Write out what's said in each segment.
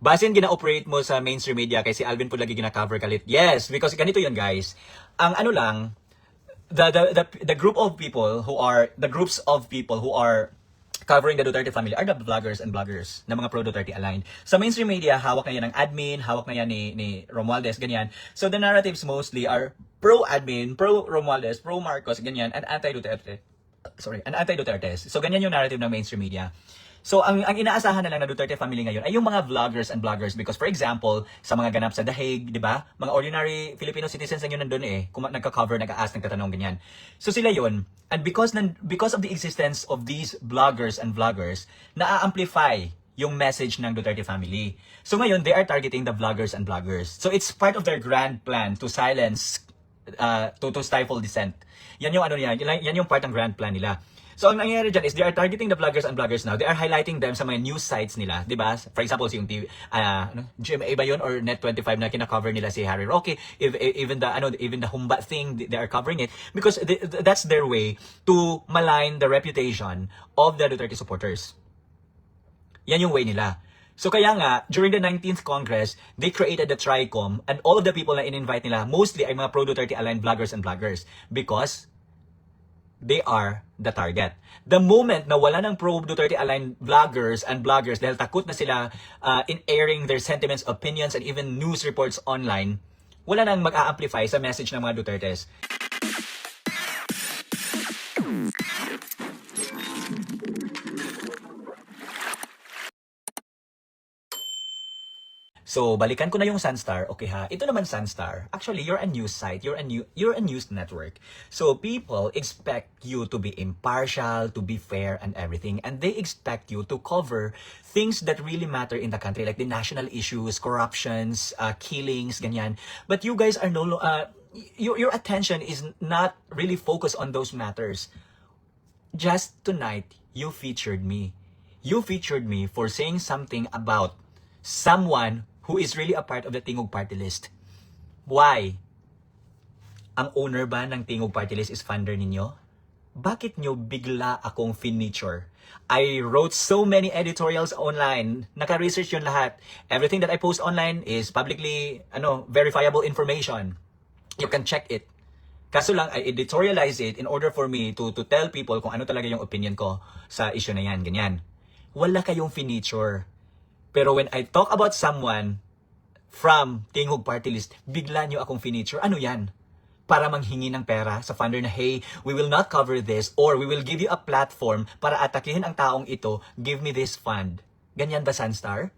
Basin gina-operate mo sa mainstream media kay si Alvin po lagi gina-cover kalit. Yes, because ganito yun guys. Ang ano lang, the, the, the, the group of people who are, the groups of people who are covering the Duterte family are the vloggers and bloggers na mga pro-Duterte aligned. Sa mainstream media, hawak na yan ng admin, hawak na yan ni, ni Romualdez, ganyan. So the narratives mostly are pro-admin, pro-Romualdez, pro-Marcos, ganyan, and anti-Duterte. Sorry, and anti-Duterte. So ganyan yung narrative ng mainstream media. So ang ang inaasahan na lang na Duterte family ngayon ay yung mga vloggers and bloggers because for example, sa mga ganap sa The Hague, 'di ba? Mga ordinary Filipino citizens ang yun nandun eh, kung nagka-cover, nag-ask, nagtatanong ganyan. So sila yun. And because nan, because of the existence of these bloggers and vloggers, na-amplify yung message ng Duterte family. So ngayon, they are targeting the vloggers and bloggers. So it's part of their grand plan to silence uh, to, to stifle dissent. Yan yung ano yan yan yung part ng grand plan nila. So ang nangyayari dyan is they are targeting the vloggers and bloggers now. They are highlighting them sa mga news sites nila, 'di ba? For example, si yung TV, uh, ano, GMA ba yun or Net25 na kina-cover nila si Harry Roque, if, even the ano even the Humba thing, they are covering it because that's their way to malign the reputation of the Duterte supporters. Yan yung way nila. So kaya nga, during the 19th Congress, they created the TRICOM and all of the people na in-invite nila, mostly ay mga pro-Duterte aligned vloggers and bloggers because they are the target. The moment na wala ng pro-Duterte aligned vloggers and bloggers dahil takot na sila uh, in airing their sentiments, opinions, and even news reports online, wala nang mag-a-amplify sa message ng mga Dutertes. So, balikan ko na yung Sunstar. Okay ha, ito naman Sunstar. Actually, you're a news site. You're a new you're a news network. So, people expect you to be impartial, to be fair and everything. And they expect you to cover things that really matter in the country like the national issues, corruptions, uh, killings, ganyan. But you guys are no uh, your your attention is not really focused on those matters. Just tonight, you featured me. You featured me for saying something about someone who is really a part of the Tingog Party List. Why? Ang owner ba ng Tingog Party List is funder ninyo? Bakit nyo bigla akong finiture? I wrote so many editorials online. Naka-research yun lahat. Everything that I post online is publicly ano, verifiable information. You can check it. Kaso lang, I editorialize it in order for me to, to tell people kung ano talaga yung opinion ko sa issue na yan, ganyan. Wala kayong finiture. Pero when I talk about someone from Tinghog Party List, bigla nyo akong finiture. Ano yan? Para manghingi ng pera sa funder na, hey, we will not cover this or we will give you a platform para atakihin ang taong ito, give me this fund. Ganyan ba, Sunstar?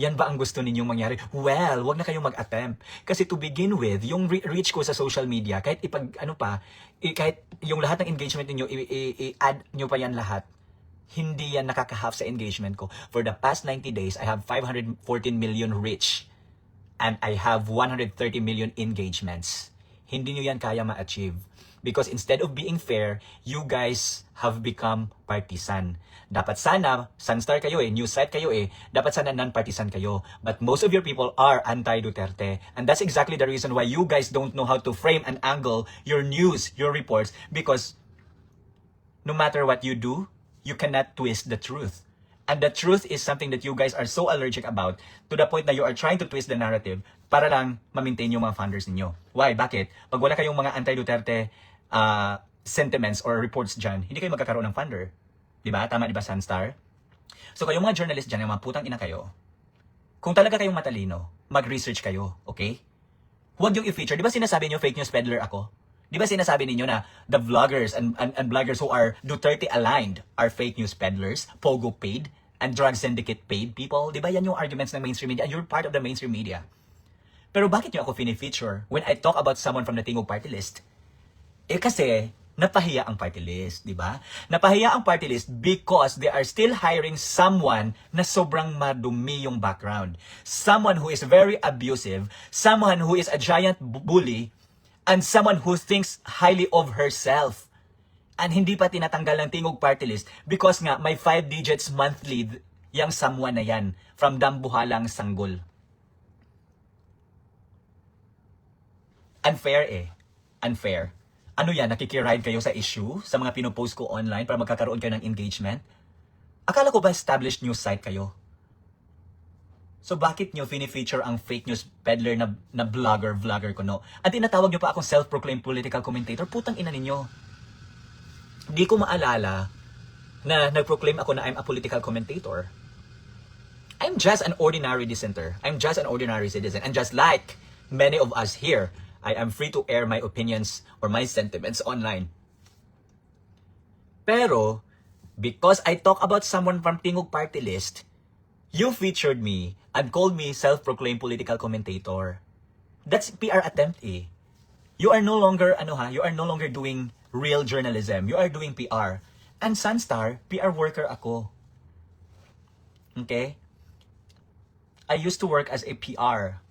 Yan ba ang gusto ninyong mangyari? Well, wag na kayong mag-attempt. Kasi to begin with, yung re- reach ko sa social media, kahit ipag, ano pa, kahit yung lahat ng engagement i- i-add nyo pa yan lahat, hindi yan nakaka-half sa engagement ko. For the past 90 days, I have 514 million reach. And I have 130 million engagements. Hindi nyo yan kaya ma-achieve. Because instead of being fair, you guys have become partisan. Dapat sana, Sunstar kayo eh, news site kayo eh, dapat sana non-partisan kayo. But most of your people are anti-Duterte. And that's exactly the reason why you guys don't know how to frame and angle your news, your reports, because no matter what you do, you cannot twist the truth. And the truth is something that you guys are so allergic about to the point that you are trying to twist the narrative para lang ma-maintain yung mga funders ninyo. Why? Bakit? Pag wala kayong mga anti-Duterte uh, sentiments or reports dyan, hindi kayo magkakaroon ng funder. Di ba? Tama di ba, Sunstar? So kayong mga journalist dyan, yung mga putang ina kayo, kung talaga kayong matalino, mag-research kayo, okay? Huwag yung i-feature. Di ba sinasabi niyo fake news peddler ako? Di ba sinasabi ninyo na the vloggers and, and, and bloggers who are Duterte aligned are fake news peddlers, pogo paid, and drug syndicate paid people? Di ba yan yung arguments ng mainstream media? And you're part of the mainstream media. Pero bakit nyo ako fini-feature when I talk about someone from the Tingog Party List? Eh kasi, napahiya ang party list, di ba? Napahiya ang party list because they are still hiring someone na sobrang madumi yung background. Someone who is very abusive, someone who is a giant bu- bully, and someone who thinks highly of herself. And hindi pa tinatanggal ng Tingog Party List because nga may 5 digits monthly th- yang someone na yan from Dambuhalang Sanggol. Unfair eh. Unfair. Ano yan, nakikiride kayo sa issue sa mga pinopost ko online para magkakaroon kayo ng engagement? Akala ko ba established news site kayo? So bakit nyo fini-feature ang fake news peddler na, na vlogger, vlogger ko no? At tinatawag nyo pa akong self-proclaimed political commentator, putang ina ninyo. Di ko maalala na nag-proclaim ako na I'm a political commentator. I'm just an ordinary dissenter. I'm just an ordinary citizen. And just like many of us here, I am free to air my opinions or my sentiments online. Pero, because I talk about someone from Tingog Party List, you featured me and called me self-proclaimed political commentator. That's PR attempt eh. You are no longer, ano ha, you are no longer doing real journalism. You are doing PR. And Sunstar, PR worker ako. Okay? I used to work as a PR.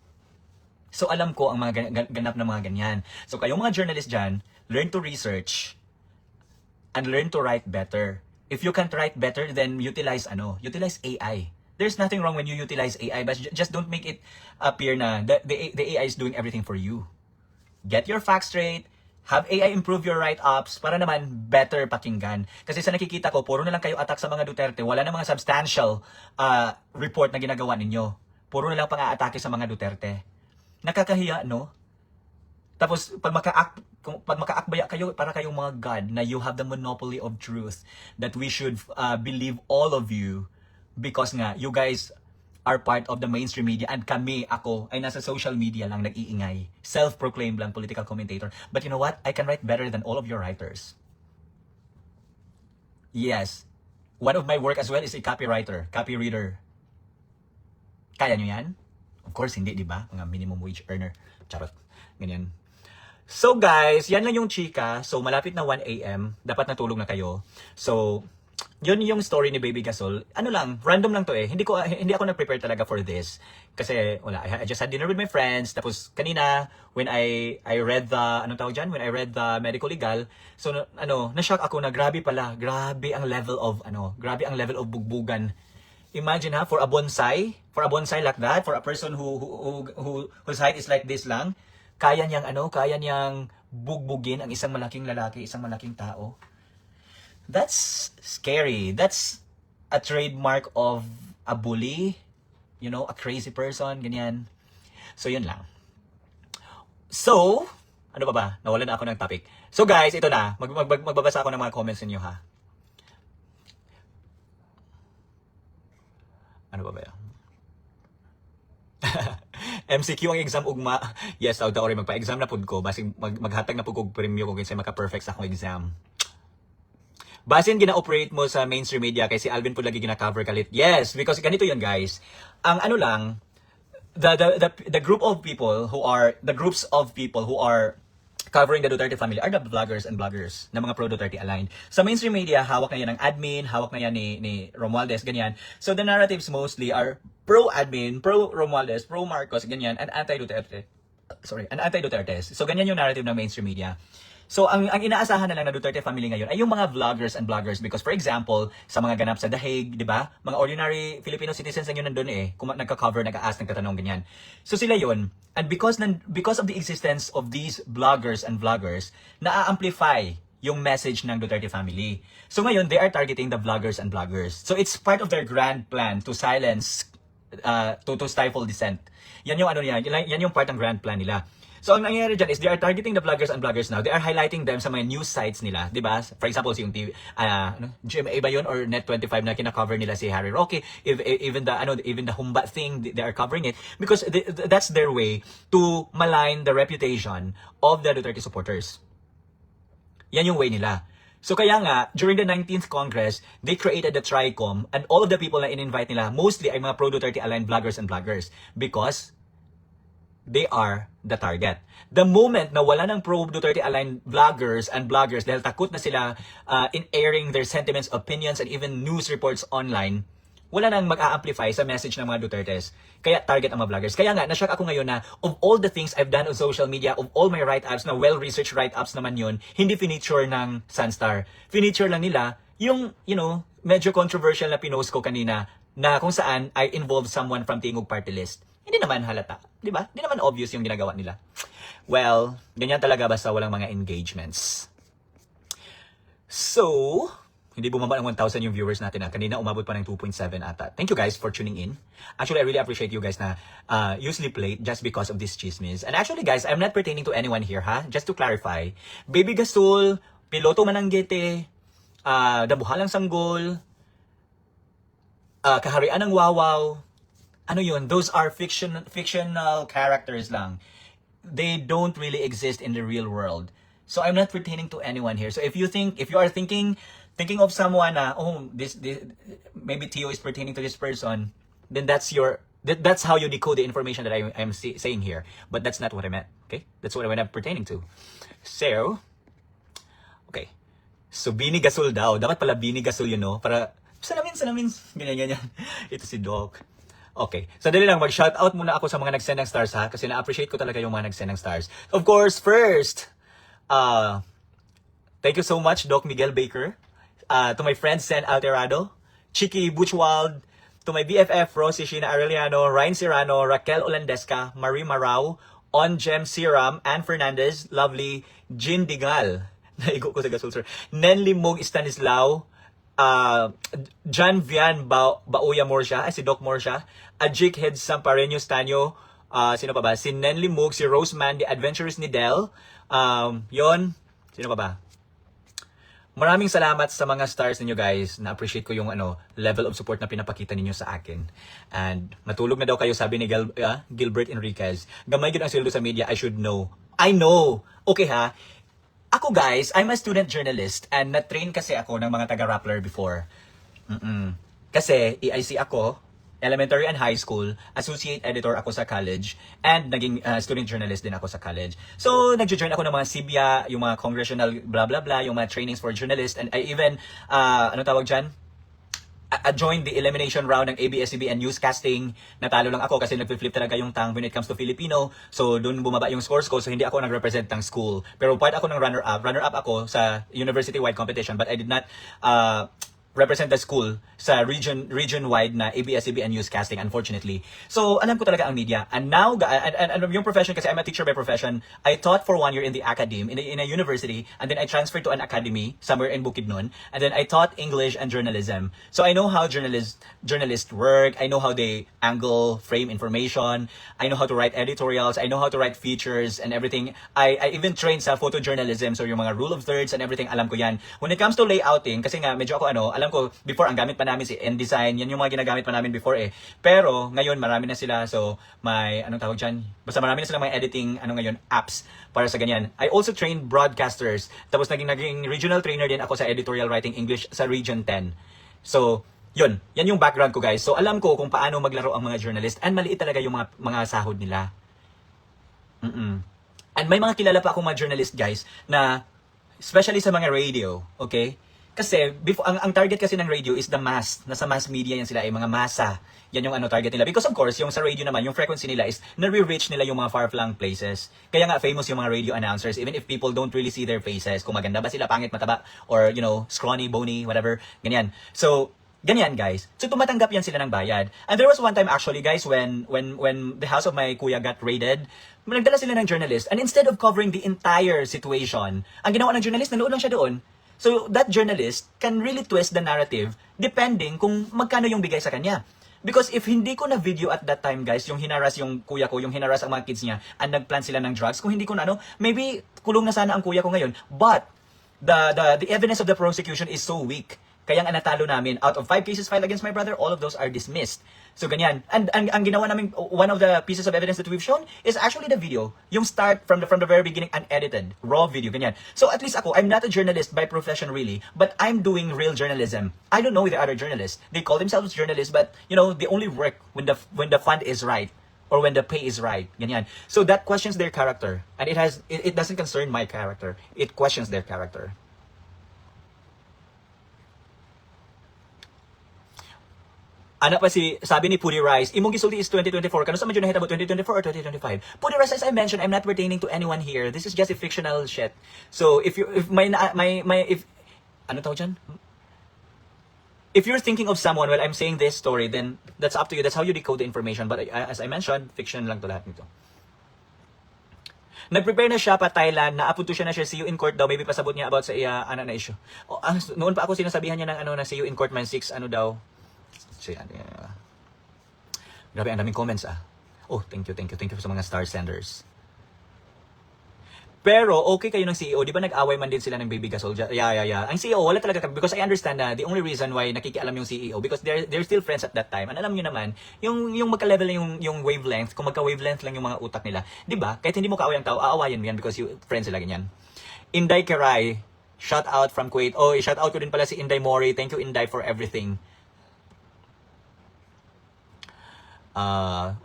So alam ko ang mga gan- gan- ganap na mga ganyan. So kayong mga journalist dyan, learn to research and learn to write better. If you can't write better, then utilize ano, utilize AI. There's nothing wrong when you utilize AI, but ju- just don't make it appear na the, the, the AI is doing everything for you. Get your facts straight, have AI improve your write-ups para naman better pakinggan. Kasi sa nakikita ko, puro na lang kayo attack sa mga Duterte, wala na mga substantial uh, report na ginagawa ninyo. Puro na lang pang-aatake sa mga Duterte. Nakakahiya, no? Tapos pag maka kung pag makaakbaya kayo para kayong mga god na you have the monopoly of truth that we should uh, believe all of you because nga you guys are part of the mainstream media and kami ako ay nasa social media lang nag-iingay self-proclaimed lang political commentator but you know what I can write better than all of your writers yes one of my work as well is a copywriter copy reader kaya nyo yan? Of course, hindi, di ba? Mga minimum wage earner. Charot. Ganyan. So guys, yan lang yung chika. So malapit na 1 a.m. Dapat natulog na kayo. So, yun yung story ni Baby Gasol. Ano lang, random lang to eh. Hindi ko hindi ako nag-prepare talaga for this kasi wala, I, I just had dinner with my friends tapos kanina when I I read the ano tawag diyan, when I read the medical legal, so na- ano, na-shock ako na grabe pala, grabe ang level of ano, grabe ang level of bugbugan Imagine ha, for a bonsai, for a bonsai like that, for a person who who, who, who whose height is like this lang, kaya niyang ano, kaya niyang bugbugin ang isang malaking lalaki, isang malaking tao. That's scary. That's a trademark of a bully, you know, a crazy person, ganyan. So yun lang. So, ano ba ba? Nawala na ako ng topic. So guys, ito na. Mag, mag, mag- magbabasa ako ng mga comments ninyo ha. Ano ba ba yan? MCQ ang exam ugma. Yes, daw daw magpa-exam na pud ko basig mag maghatag na pud kog premyo kung kinsay maka-perfect sa akong exam. Basin gina-operate mo sa mainstream media kay si Alvin pud lagi gina-cover kalit. Yes, because ganito 'yun guys. Ang ano lang the the the, the group of people who are the groups of people who are covering the Duterte family are the vloggers and bloggers na mga pro-Duterte aligned. Sa mainstream media, hawak na yan ng admin, hawak na yan ni, ni Romualdez, ganyan. So the narratives mostly are pro-admin, pro-Romualdez, pro-Marcos, ganyan, and anti-Duterte. Sorry, and anti-Duterte. So ganyan yung narrative ng mainstream media. So ang ang inaasahan na lang na Duterte family ngayon ay yung mga vloggers and bloggers because for example, sa mga ganap sa The Hague, 'di ba? Mga ordinary Filipino citizens lang yun nandun eh. Kung nagka-cover, nag-ask, nagtatanong ganyan. So sila yun. And because nan, because of the existence of these bloggers and vloggers, na-amplify yung message ng Duterte family. So ngayon, they are targeting the vloggers and bloggers. So it's part of their grand plan to silence uh, to, to stifle dissent. Yan yung ano yan, yan yung part ng grand plan nila. So ang nangyayari dyan is they are targeting the vloggers and bloggers now. They are highlighting them sa mga news sites nila, 'di ba? For example, si yung TV ah, ano, GMA ba yun or Net25 na kina-cover nila si Harry Roque, if, even the ano even the Humba thing, they are covering it because they, that's their way to malign the reputation of the Duterte supporters. Yan yung way nila. So kaya nga, during the 19th Congress, they created the TRICOM and all of the people na in-invite nila, mostly ay mga pro-Duterte aligned vloggers and bloggers because they are the target. The moment na wala ng pro-Duterte aligned vloggers and bloggers dahil takot na sila uh, in airing their sentiments, opinions, and even news reports online, wala nang mag-a-amplify sa message ng mga Dutertes. Kaya target ang mga vloggers. Kaya nga, nashock ako ngayon na of all the things I've done on social media, of all my write-ups na well-researched write-ups naman yun, hindi finiture ng Sunstar. Finiture lang nila yung, you know, medyo controversial na pinost ko kanina na kung saan I involved someone from Tingog Party List. Hindi naman halata. Di ba? Hindi naman obvious yung ginagawa nila. Well, ganyan talaga basta walang mga engagements. So, hindi bumaba ng 1,000 yung viewers natin. Ah. Kanina umabot pa ng 2.7 ata. Thank you guys for tuning in. Actually, I really appreciate you guys na uh, you sleep late just because of this chismis. And actually guys, I'm not pertaining to anyone here ha. Just to clarify, Baby Gasol, Piloto Mananggete, uh, Dabuhalang Sanggol, uh, Kaharian ng Wawaw, ano yun, those are fiction, fictional characters lang. They don't really exist in the real world. So I'm not pertaining to anyone here. So if you think, if you are thinking, thinking of someone na, oh, this, this, maybe Tio is pertaining to this person, then that's your, that, that's how you decode the information that I, I'm say, saying here. But that's not what I meant, okay? That's what I meant pertaining to. So, okay. So, Bini Gasol daw. Dapat pala Bini Gasol yun, no? Para, salamin, salamin. Ganyan, ganyan. Ito si Doc. Okay. So, dali lang. Mag-shoutout muna ako sa mga nag-send ng stars, ha? Kasi na-appreciate ko talaga yung mga nag-send ng stars. Of course, first, uh, thank you so much, Doc Miguel Baker. Uh, to my friend, Sen Alterado. Chiki Butchwald. To my BFF, Rosie Sheena Arellano, Ryan Serrano, Raquel Olandesca, Marie Marau, On Jem Siram, Ann Fernandez, lovely Jin Digal. Naigo ko sa gasol, sir. Nen Limog Stanislao, uh, John Vian ba Bauya Morsha, ay si Doc Morsha, Ajik Head Sampareño Stanyo, uh, sino pa ba? Si Nen Limog, si Roseman, The Adventures ni Del, um, yon, sino pa ba? Maraming salamat sa mga stars ninyo guys. Na-appreciate ko yung ano, level of support na pinapakita ninyo sa akin. And matulog na daw kayo sabi ni Gil, ah, Gilbert Enriquez. Gamay yun ang sweldo sa media, I should know. I know! Okay ha? Ako guys, I'm a student journalist and na-train kasi ako ng mga taga-Rappler before. Mm-mm. Kasi EIC ako, elementary and high school, associate editor ako sa college, and naging uh, student journalist din ako sa college. So, nag-join ako ng mga CBIA, yung mga congressional blah blah blah, yung mga trainings for journalists, and I even, uh, ano tawag dyan? I joined the elimination round ng ABS-CBN newscasting. Natalo lang ako kasi nag-flip talaga yung tang when it comes to Filipino. So, doon bumaba yung scores ko. So, hindi ako nag-represent ng school. Pero part ako ng runner-up. Runner-up ako sa university-wide competition. But I did not uh, represent the school sa region region-wide na ABS-CBN newscasting, unfortunately. So, alam ko talaga ang media. And now, and, and, and yung profession, kasi I'm a teacher by profession, I taught for one year in the academe, in a, in a university, and then I transferred to an academy somewhere in Bukidnon, and then I taught English and journalism. So, I know how journalists journalists work, I know how they angle, frame information, I know how to write editorials, I know how to write features and everything. I, I even trained sa photojournalism, so yung mga rule of thirds and everything, alam ko yan. When it comes to layouting, kasi nga, medyo ako ano, alam ko, before, ang gamit pa namin si InDesign, yan yung mga ginagamit pa namin before eh. Pero, ngayon, marami na sila, so, may, anong tawag dyan? Basta marami na sila mga editing, ano ngayon, apps para sa ganyan. I also trained broadcasters, tapos naging, naging regional trainer din ako sa editorial writing English sa Region 10. So, yun, yan yung background ko guys. So, alam ko kung paano maglaro ang mga journalist, and maliit talaga yung mga, mga sahod nila. Mm-mm. And may mga kilala pa akong mga journalist guys na especially sa mga radio, okay? Kasi before ang, ang target kasi ng radio is the mass, nasa mass media yan sila ay mga masa. Yan yung ano target nila. Because of course, yung sa radio naman, yung frequency nila is nare-reach nila yung mga far-flung places. Kaya nga famous yung mga radio announcers even if people don't really see their faces, kung maganda ba sila, pangit, mataba, or you know, scrawny, bony, whatever, ganyan. So, Ganyan guys. So tumatanggap yan sila ng bayad. And there was one time actually guys when when when the house of my kuya got raided, nagdala sila ng journalist and instead of covering the entire situation, ang ginawa ng journalist, nanood lang siya doon. So that journalist can really twist the narrative depending kung magkano yung bigay sa kanya. Because if hindi ko na video at that time guys, yung hinaras yung kuya ko, yung hinaras ang mga kids niya, and nagplan sila ng drugs, kung hindi ko na ano, maybe kulong na sana ang kuya ko ngayon. But the the the evidence of the prosecution is so weak. Kaya nga natalo namin, out of five cases filed against my brother, all of those are dismissed. So ganyan. And ang, ang ginawa namin, one of the pieces of evidence that we've shown is actually the video. Yung start from the from the very beginning, unedited, raw video, ganyan. So at least ako, I'm not a journalist by profession really, but I'm doing real journalism. I don't know the other journalists. They call themselves journalists, but you know, they only work when the when the fund is right or when the pay is right. Ganyan. So that questions their character. And it has it, it doesn't concern my character. It questions their character. Ana pa si, sabi ni Puri Rice, imong gisulti is 2024. Kano sa medyo nahitabo 2024 or 2025? Puri Rice, as I mentioned, I'm not pertaining to anyone here. This is just a fictional shit. So, if you, if my, my, my, if, ano tawag dyan? If you're thinking of someone while I'm saying this story, then that's up to you. That's how you decode the information. But I- as I mentioned, fiction lang to lahat nito. Nag-prepare na siya pa Thailand, naapunto siya na siya, see you in court daw, maybe pasabot niya about sa iya, ano na issue. O, ah, noon pa ako sinasabihan niya ng ano, na see you in court man 6, ano daw. Si, ano, uh, grabe, ang daming comments ah. Oh, thank you, thank you, thank you sa mga star senders. Pero okay kayo ng CEO, di ba nag-away man din sila ng Baby Gasol? Yeah, yeah, yeah. Ang CEO, wala talaga. Because I understand na the only reason why nakikialam yung CEO, because they're, they're still friends at that time. And alam nyo naman, yung, yung magka-level yung, yung wavelength, kung magka-wavelength lang yung mga utak nila, di ba? Kahit hindi mo kaaway ang tao, aawayan mo yan because you, friends sila ganyan. Inday Kerai, shout out from Kuwait. Oh, shout out ko din pala si Inday Mori. Thank you Inday for everything. Ah,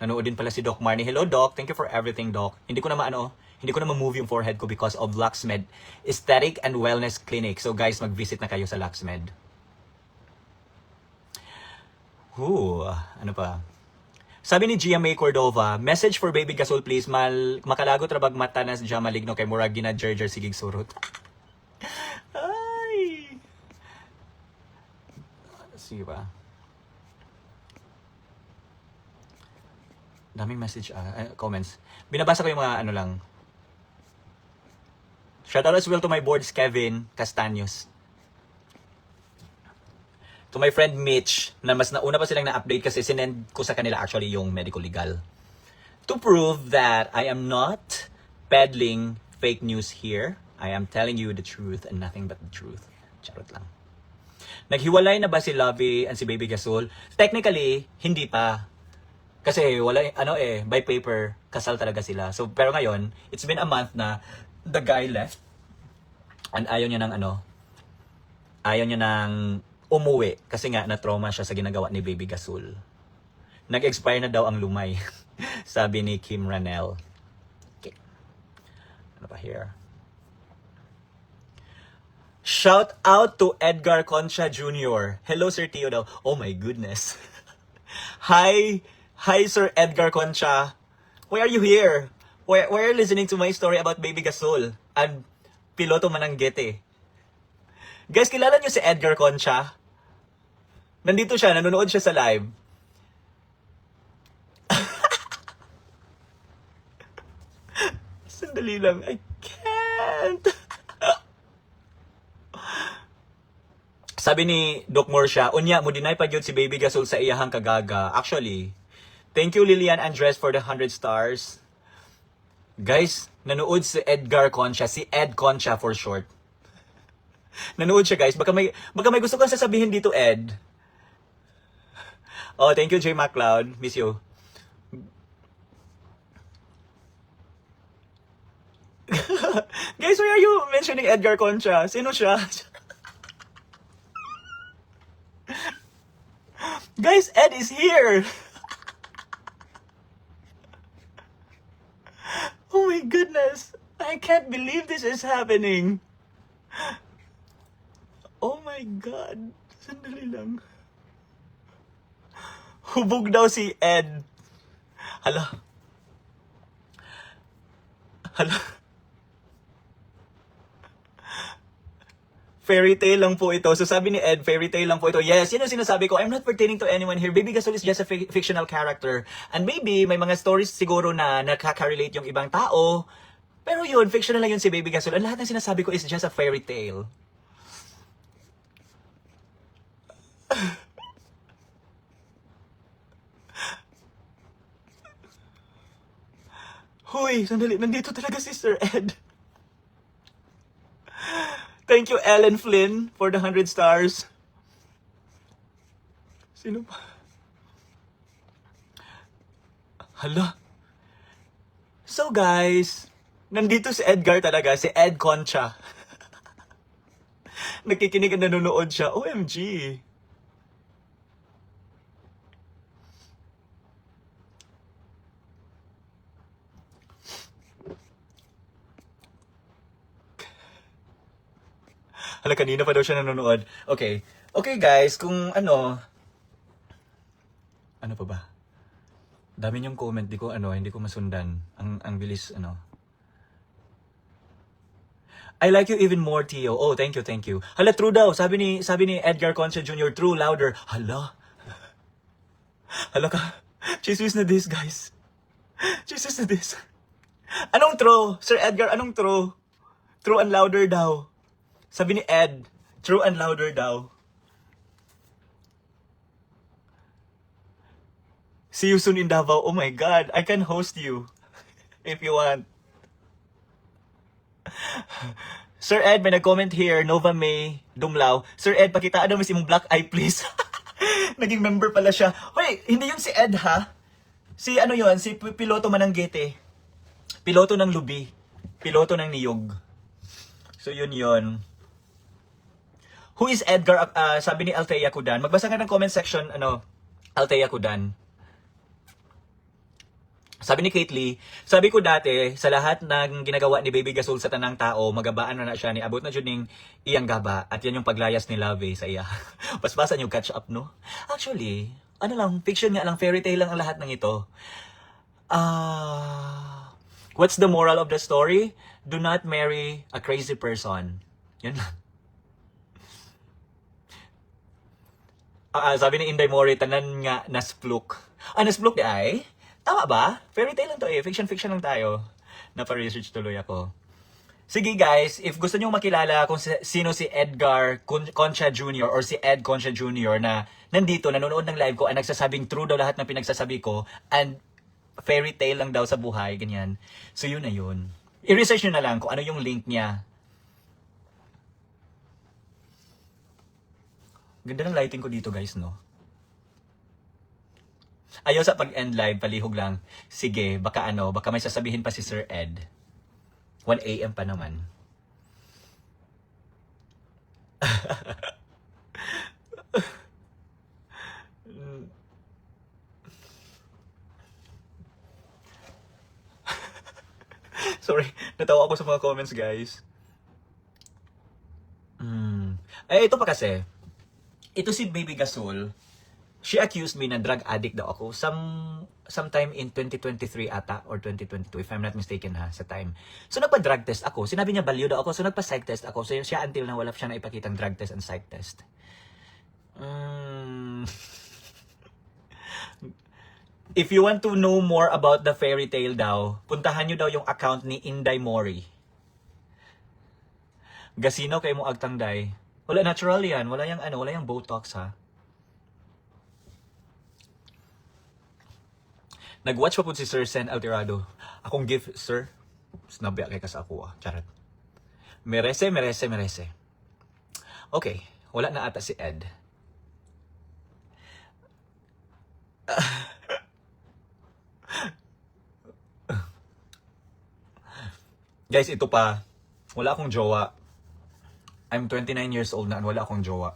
nanood din pala si Doc Marnie. Hello Doc, thank you for everything Doc. Hindi ko na maano, hindi ko na ma-move yung forehead ko because of Luxmed Aesthetic and Wellness Clinic. So guys, mag-visit na kayo sa Luxmed. Ooh, ano pa? Sabi ni GMA Cordova, message for Baby Gasol please, mal makalagot rabag mata na siya maligno kay murag gina Jerjer sigig surot. Ay. Sige ba? Daming message, eh, comments. Binabasa ko yung mga ano lang. Shout out as well to my boards, Kevin Castaños. To my friend Mitch, na mas nauna pa silang na-update kasi sinend ko sa kanila actually yung medical legal. To prove that I am not peddling fake news here, I am telling you the truth and nothing but the truth. Charot lang. Naghiwalay na ba si Lovey and si Baby Gasol? Technically, hindi pa. Kasi wala ano eh by paper kasal talaga sila. So pero ngayon, it's been a month na the guy left and ayaw niya ng ano ayaw niya ng umuwi kasi nga na trauma siya sa ginagawa ni Baby Gasol. Nag-expire na daw ang lumay. Sabi ni Kim Ranel. Okay. Ano pa here? Shout out to Edgar Concha Jr. Hello, Sir Tio daw. Oh my goodness. Hi, hi, Sir Edgar Concha. Why are you here? Why, why are you listening to my story about Baby Gasol and Piloto Mananggete? Guys, kilala niyo si Edgar Concha? Nandito siya, nanonood siya sa live. Sandali lang, I can't. Sabi ni Doc Morsha, unya mo dinay pa si Baby Gasol sa iyahang kagaga. Actually, thank you Lilian Andres for the 100 stars. Guys, nanood si Edgar Concha, si Ed Concha for short. Nanood siya guys, baka may baka may gusto kang sasabihin dito Ed. Oh, thank you J MacLeod. Miss you. guys, why are you mentioning Edgar Concha? Sino siya? Guys, Ed is here! Oh my goodness! I can't believe this is happening! Oh my God! Sandali lang. Hubog daw si Ed. Hala. Hala. Fairy tale lang po ito. So sabi ni Ed, fairy tale lang po ito. Yes, yun ang sinasabi ko. I'm not pertaining to anyone here. Baby Gasol is just a fi- fictional character. And maybe may mga stories siguro na nakaka-relate yung ibang tao. Pero yun, fictional lang yun si Baby Gasol. Ang lahat ng sinasabi ko is just a fairy tale. Hoy, sandali. Nandito talaga si Sir Ed. Thank you, Ellen Flynn, for the 100 stars. Sino pa? Hala. So guys, nandito si Edgar talaga, si Ed Concha. Nakikinig at nanonood siya. OMG. Hala, kanina pa daw siya nanonood. Okay. Okay, guys, kung ano... Ano pa ba? Dami niyong comment, di ko ano, hindi ko masundan. Ang, ang bilis, ano. I like you even more, Tio. Oh, thank you, thank you. Hala, true daw. Sabi ni, sabi ni Edgar Concha Jr., true, louder. Hala. Hala ka. Jesus na this, guys. Jesus na this. Anong true? Sir Edgar, anong true? True and louder daw. Sabi ni Ed, true and louder daw. See you soon in Davao. Oh my God, I can host you. If you want. Sir Ed, may nag-comment here, Nova May, Dumlao. Sir Ed, pakitaan daw mo si mong black eye, please. Naging member pala siya. Wait, hindi yun si Ed, ha? Si ano yun, si piloto Mananggete. Piloto ng Lubi. Piloto ng Niyog. So yun yun. Who is Edgar? Ah, sabi ni Althea Kudan. Magbasa ka ng comment section, ano, Althea Kudan. Sabi ni Kate Lee, sabi ko dati, sa lahat ng ginagawa ni Baby Gasol sa tanang tao, magabaan na na siya ni abot na dyan ning iyang gaba at yan yung paglayas ni Love sa iya. Paspasan yung catch up, no? Actually, ano lang, fiction nga lang, fairy tale lang ang lahat ng ito. Ah, what's the moral of the story? Do not marry a crazy person. Yun lang. Ah, sabi ni Inday Mori, tanan nga naspluk. Ah, naspluk di ay? Tama ba? Fairy tale lang to eh. Fiction-fiction lang tayo. Napa-research tuloy ako. Sige guys, if gusto niyo makilala kung si- sino si Edgar Con- Concha Jr. or si Ed Concha Jr. na nandito, nanonood ng live ko, at nagsasabing true daw lahat ng pinagsasabi ko, and fairy tale lang daw sa buhay, ganyan. So yun na yun. I-research nyo na lang kung ano yung link niya. Ganda ng lighting ko dito guys, no? Ayaw sa pag-end live, palihog lang. Sige, baka ano, baka may sasabihin pa si Sir Ed. 1 a.m. pa naman. Sorry, natawa ako sa mga comments, guys. Hmm. Eh, ito pa kasi. Ito si Baby Gasol. She accused me na drug addict daw ako some sometime in 2023 ata or 2022 if I'm not mistaken ha sa time. So nagpa-drug test ako. Sinabi niya baliw daw ako. So nagpa-psych test ako. So siya until na wala siya na ipakitang drug test and psych test. Mm. If you want to know more about the fairy tale daw, puntahan niyo daw yung account ni Inday Mori. Gasino kay mo agtangday. Wala natural yan. Wala yung ano, wala yung botox ha. Nag-watch pa po si Sir Sen Alterado. Akong gift, sir. Snabya kay ka sa ako ah. Charot. Merese, merese, merese. Okay. Wala na ata si Ed. Guys, ito pa. Wala akong jowa. I'm 29 years old na wala akong jowa.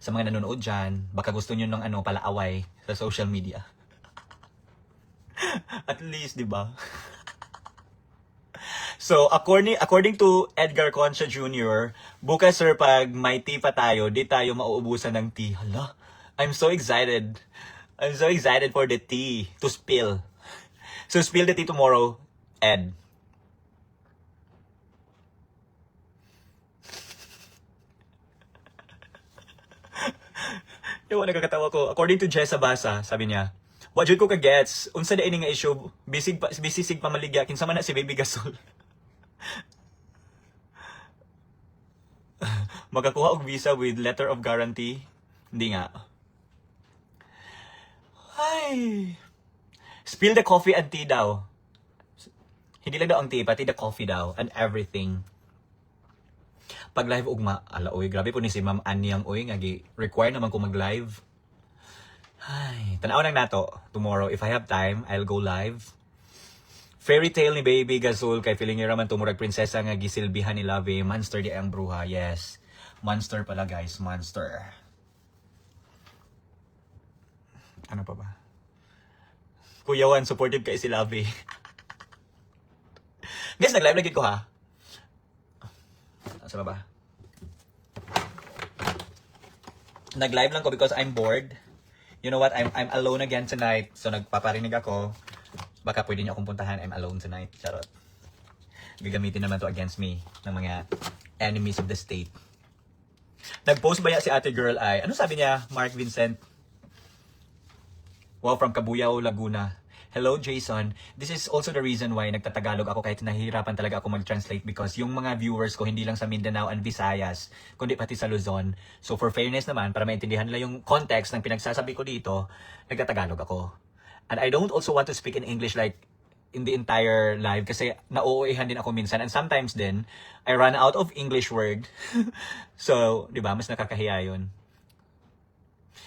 Sa mga nanonood dyan, baka gusto nyo ng ano, palaaway sa social media. At least, di ba? So, according, according to Edgar Concha Jr., bukas sir, pag may tea pa tayo, di tayo mauubusan ng tea. Hala, I'm so excited. I'm so excited for the tea to spill. So, spill the tea tomorrow, Ed. Yung nagkakatawa ko. According to Jessa Basa, sabi niya, Wajud ko ka-gets, unsa da ini nga issue, bisig pa, bisisig pa maligya, kinsa man na si Baby Gasol. Makakuha og visa with letter of guarantee? Hindi nga. Ay. Spill the coffee and tea daw. Hindi lang daw ang tea, pati the coffee daw and everything. Pag live ugma, ala oy, grabe po ni si Ma'am ang oy nga gi require naman ko mag-live. Ay, tanaw nang nato tomorrow if I have time, I'll go live. Fairy tale ni Baby Gazul kay feeling niya raman tumurag prinsesa nga gisilbihan ni Love, monster di ang bruha. Yes. Monster pala guys, monster. Ano pa ba? Kuya Juan, supportive kay si Love. guys, nag-live lagi ko ha. Sa baba. Nag-live lang ko because I'm bored. You know what? I'm I'm alone again tonight. So nagpaparinig ako. Baka pwede niyo akong puntahan. I'm alone tonight. Charot. Gagamitin naman to against me ng mga enemies of the state. Nag-post ba ya si ate girl ay, ano sabi niya, Mark Vincent? Wow, from Cabuyao, Laguna. Hello, Jason. This is also the reason why nagtatagalog ako kahit nahihirapan talaga ako mag-translate because yung mga viewers ko hindi lang sa Mindanao and Visayas, kundi pati sa Luzon. So for fairness naman, para maintindihan nila yung context ng pinagsasabi ko dito, nagtatagalog ako. And I don't also want to speak in English like in the entire live kasi nauuihan din ako minsan and sometimes din I run out of English word. so, 'di ba, mas nakakahiya 'yun.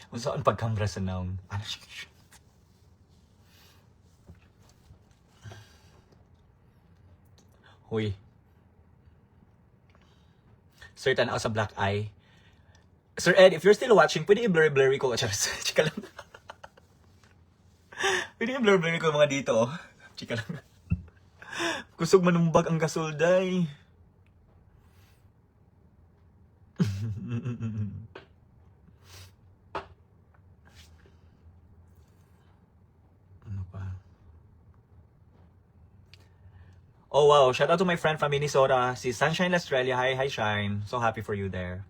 Kung saan pagkambra sa noun. Ano Huy. Sir, tanaw sa black eye. Sir Ed, if you're still watching, pwede i-blurry-blurry ko. Chika lang. pwede i-blurry-blurry ko mga dito. oh. Chika lang. Kusog manumbag ang gasolday. Oh wow, shout out to my friend from Minnesota, si Sunshine Australia. Hi, hi Shine. So happy for you there.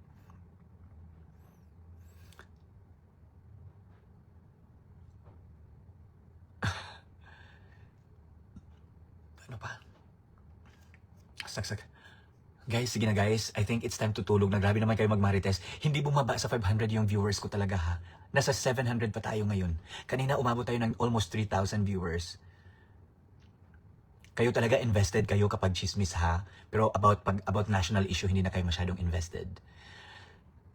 ano pa? Saksak. Guys, sige na guys. I think it's time to tulog na. Grabe naman kayo magmarites. Hindi bumaba sa 500 yung viewers ko talaga ha. Nasa 700 pa tayo ngayon. Kanina umabot tayo ng almost 3,000 viewers. Kayo talaga invested kayo kapag chismis ha. Pero about pag about national issue, hindi na kayo masyadong invested.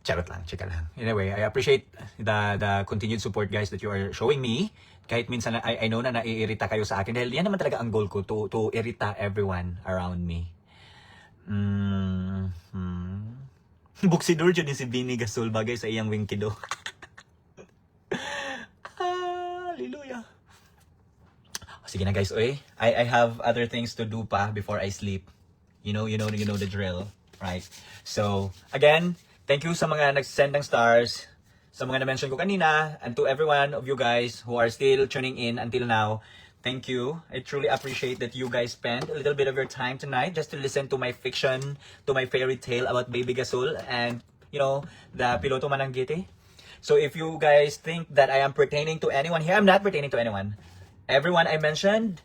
Charot lang, chika lang. Anyway, I appreciate the the continued support guys that you are showing me. Kahit minsan na, I, I know na naiirita kayo sa akin dahil yan naman talaga ang goal ko to to irita everyone around me. Mm, hmm. Buksidor dyan si Bini Gasol bagay sa iyang wingkido. Hallelujah. Sige na guys, oy. I I have other things to do pa before I sleep. You know, you know, you know the drill, right? So, again, thank you sa mga nag-send ng stars, sa mga na-mention ko kanina, and to everyone of you guys who are still tuning in until now. Thank you. I truly appreciate that you guys spend a little bit of your time tonight just to listen to my fiction, to my fairy tale about Baby Gasol and, you know, the Piloto Mananggiti. So if you guys think that I am pertaining to anyone here, I'm not pertaining to anyone. Everyone I mentioned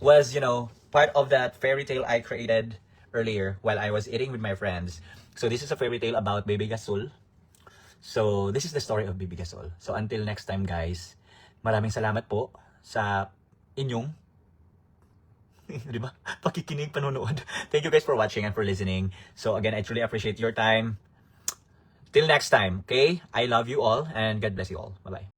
was, you know, part of that fairy tale I created earlier while I was eating with my friends. So this is a fairy tale about Baby Gasol. So this is the story of Baby Gasol. So until next time guys, maraming salamat po sa inyong? Pakikinig, panonood. Thank you guys for watching and for listening. So again, I truly appreciate your time. Till next time, okay? I love you all and God bless you all. Bye-bye.